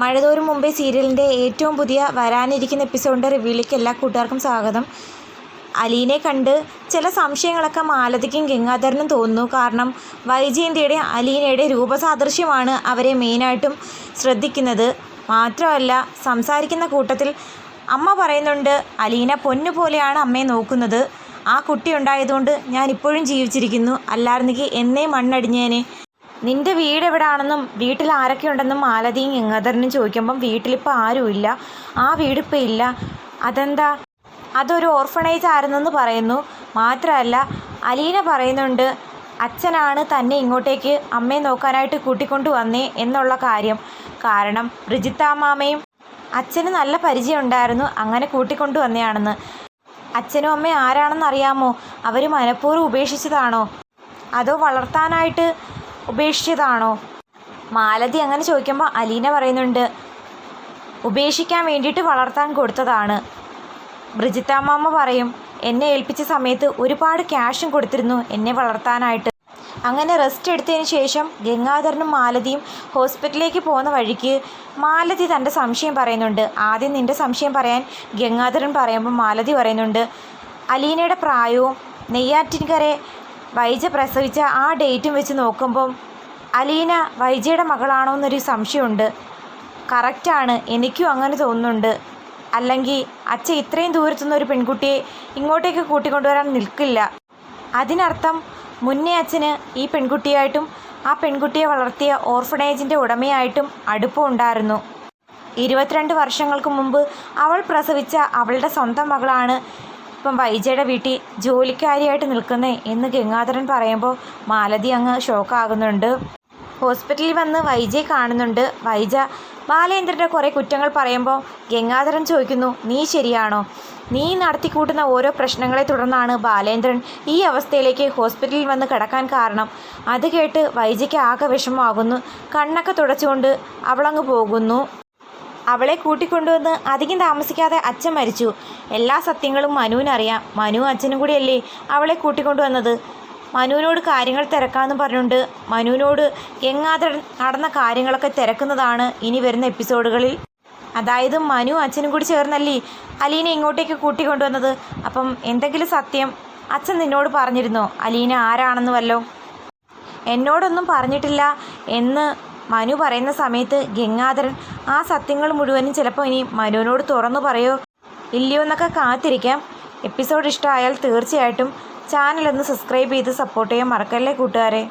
മഴതോറും മുമ്പേ സീരിയലിന്റെ ഏറ്റവും പുതിയ വരാനിരിക്കുന്ന എപ്പിസോഡിന്റെ റിവ്യൂലേക്ക് എല്ലാ കൂട്ടുകാർക്കും സ്വാഗതം. അലീനെ കണ്ട് ചില സംശയങ്ങളൊക്കെ മാലതിക്കും ഗംഗാധരനും തോന്നുന്നു. കാരണം വൈജയന്തിയുടെ അലീനയുടെ രൂപസാദൃശ്യമാണ് അവരെ മെയിനായിട്ടും ശ്രദ്ധിക്കുന്നത്. മാത്രമല്ല സംസാരിക്കുന്ന കൂട്ടത്തിൽ അമ്മ പറയുന്നുണ്ട് അലീന പൊന്നു പോലെയാണ് അമ്മയെ നോക്കുന്നത്. ആ കുട്ടി ഉണ്ടായതുകൊണ്ട് ഞാൻ ഇപ്പോഴും ജീവിച്ചിരിക്കുന്നു. അല്ലായിരുന്നെങ്കിൽ എന്നേ മണ്ണടിഞ്ഞേനെ. നിന്റെ വീട് എവിടാണെന്നും വീട്ടിൽ ആരൊക്കെ ഉണ്ടെന്നും മാലതിയും ഗംഗാധരനും ചോദിക്കുമ്പം വീട്ടിലിപ്പോൾ ആരുമില്ല. ആ വീടിപ്പോൾ ഇല്ല. അതെന്താ? അതൊരു ഓർഫണേജ് ആയിരുന്നെന്ന് പറയുന്നു. മാത്രമല്ല അലീന പറയുന്നുണ്ട് അച്ഛനാണ് തന്നെ ഇങ്ങോട്ടേക്ക് അമ്മയെ നോക്കാനായിട്ട് കൂട്ടിക്കൊണ്ടു വന്നേ എന്നുള്ള കാര്യം. കാരണം റിജിത്താമാമയും അച്ഛന് നല്ല പരിചയം ഉണ്ടായിരുന്നു അങ്ങനെ കൂട്ടിക്കൊണ്ടു വന്നെയാണെന്ന്. അച്ഛനും അമ്മയും ആരാണെന്ന് അറിയാമോ അവർ മനഃപൂർവം ഉപേക്ഷിച്ചതാണോ? അതോ വളർത്താനായിട്ട് ഉപേക്ഷിച്ചതാണോ? മാലതി അങ്ങനെ ചോദിക്കുമ്പോൾ അലീന പറയുന്നുണ്ട് ഉപേക്ഷിക്കാൻ വേണ്ടിയിട്ട് വളർത്താൻ കൊടുത്തതാണ്. ബ്രിജിത്താമ്മ പറയും എന്നെ ഏൽപ്പിച്ച സമയത്ത് ഒരുപാട് ക്യാഷും കൊടുത്തിരുന്നു എന്നെ വളർത്താനായിട്ട്. അങ്ങനെ റെസ്റ്റ് എടുത്തതിന് ശേഷം ഗംഗാധരനും മാലതിയും ഹോസ്പിറ്റലിലേക്ക് പോകുന്ന വഴിക്ക് മാലതി തന്റെ സംശയം പറയുന്നുണ്ട്. ആദ്യം നിന്റെ സംശയം പറയാൻ ഗംഗാധരൻ പറയുമ്പോൾ മാലതി പറയുന്നുണ്ട് അലീനയുടെ പ്രായവും നെയ്യാറ്റിൻകരെ വൈജ പ്രസവിച്ച ആ ഡേറ്റും വെച്ച് നോക്കുമ്പം അലീന വൈജയുടെ മകളാണോ എന്നൊരു സംശയമുണ്ട്. കറക്റ്റാണ് എനിക്കും അങ്ങനെ തോന്നുന്നുണ്ട്. അല്ലെങ്കിൽ അച്ഛൻ ഇത്രയും ദൂരത്തുനിന്ന് ഒരു പെൺകുട്ടിയെ ഇങ്ങോട്ടേക്ക് കൂട്ടിക്കൊണ്ടുവരാൻ നിൽക്കില്ല. അതിനർത്ഥം മുന്നേ അച്ഛന് ഈ പെൺകുട്ടിയായിട്ടും ആ പെൺകുട്ടിയെ വളർത്തിയ ഓർഫണേജിന്റെ ഉടമയായിട്ടും അടുപ്പമുണ്ടായിരുന്നു ഇരുപത്തിരണ്ട് വർഷങ്ങൾക്ക് മുമ്പ് അവൾ പ്രസവിച്ച അവളുടെ സ്വന്തം മകളാണ് ഇപ്പം വൈജയുടെ വീട്ടിൽ ജോലിക്കാരിയായിട്ട് നിൽക്കുന്നേ എന്ന് ഗംഗാധരൻ പറയുമ്പോൾ മാലതി അങ്ങ് ഷോക്കാകുന്നുണ്ട്. ഹോസ്പിറ്റലിൽ വന്ന് വൈജയെ കാണുന്നുണ്ട്. വൈജ ബാലേന്ദ്രന്റെ കുറേ കുറ്റങ്ങൾ പറയുമ്പോൾ ഗംഗാധരൻ ചോദിക്കുന്നു നീ ശരിയാണോ? നീ നടത്തിക്കൂട്ടുന്ന ഓരോ പ്രശ്നങ്ങളെ തുടർന്നാണ് ബാലേന്ദ്രൻ ഈ അവസ്ഥയിലേക്ക് ഹോസ്പിറ്റലിൽ വന്ന് കിടക്കാൻ കാരണം. അത് കേട്ട് വൈജയ്ക്ക് ആകെ വിഷമമാകുന്നു. കണ്ണൊക്കെ തുടച്ചുകൊണ്ട് അവളങ്ങ് പോകുന്നു. അവളെ കൂട്ടിക്കൊണ്ടുവന്ന് അധികം താമസിക്കാതെ അച്ഛൻ മരിച്ചു. എല്ലാ സത്യങ്ങളും മനുവിനറിയാം മനു അച്ഛനും കൂടിയല്ലേ അവളെ കൂട്ടിക്കൊണ്ടുവന്നത്. മനുവിനോട് കാര്യങ്ങൾ തിരക്കാമെന്ന് പറഞ്ഞുകൊണ്ട് മനുവിനോട് എങ്ങാതെ നടന്ന കാര്യങ്ങളൊക്കെ തിരക്കുന്നതാണ് ഇനി വരുന്ന എപ്പിസോഡുകളിൽ. അതായത് മനു അച്ഛനും കൂടി ചേർന്നല്ലേ അലീനെ ഇങ്ങോട്ടേക്ക് കൂട്ടിക്കൊണ്ടുവന്നത്. അപ്പം എന്തെങ്കിലും സത്യം അച്ഛൻ നിന്നോട് പറഞ്ഞിരുന്നോ? അലീന ആരാണെന്ന് വല്ലോ? എന്നോടൊന്നും പറഞ്ഞിട്ടില്ല എന്ന് മനു പറയുന്ന സമയത്ത് ഗംഗാധരൻ ആ സത്യങ്ങൾ മുഴുവനും ചിലപ്പോൾ ഇനി മനുവിനോട് തുറന്നു പറയോ? ഇല്ലയോ എന്നൊക്കെ കാത്തിരിക്കാം. എപ്പിസോഡ് ഇഷ്ടമായാൽ തീർച്ചയായിട്ടും ചാനലൊന്ന് സബ്സ്ക്രൈബ് ചെയ്ത് സപ്പോർട്ട് ചെയ്യാൻ മറക്കല്ലേ കൂട്ടുകാരെ?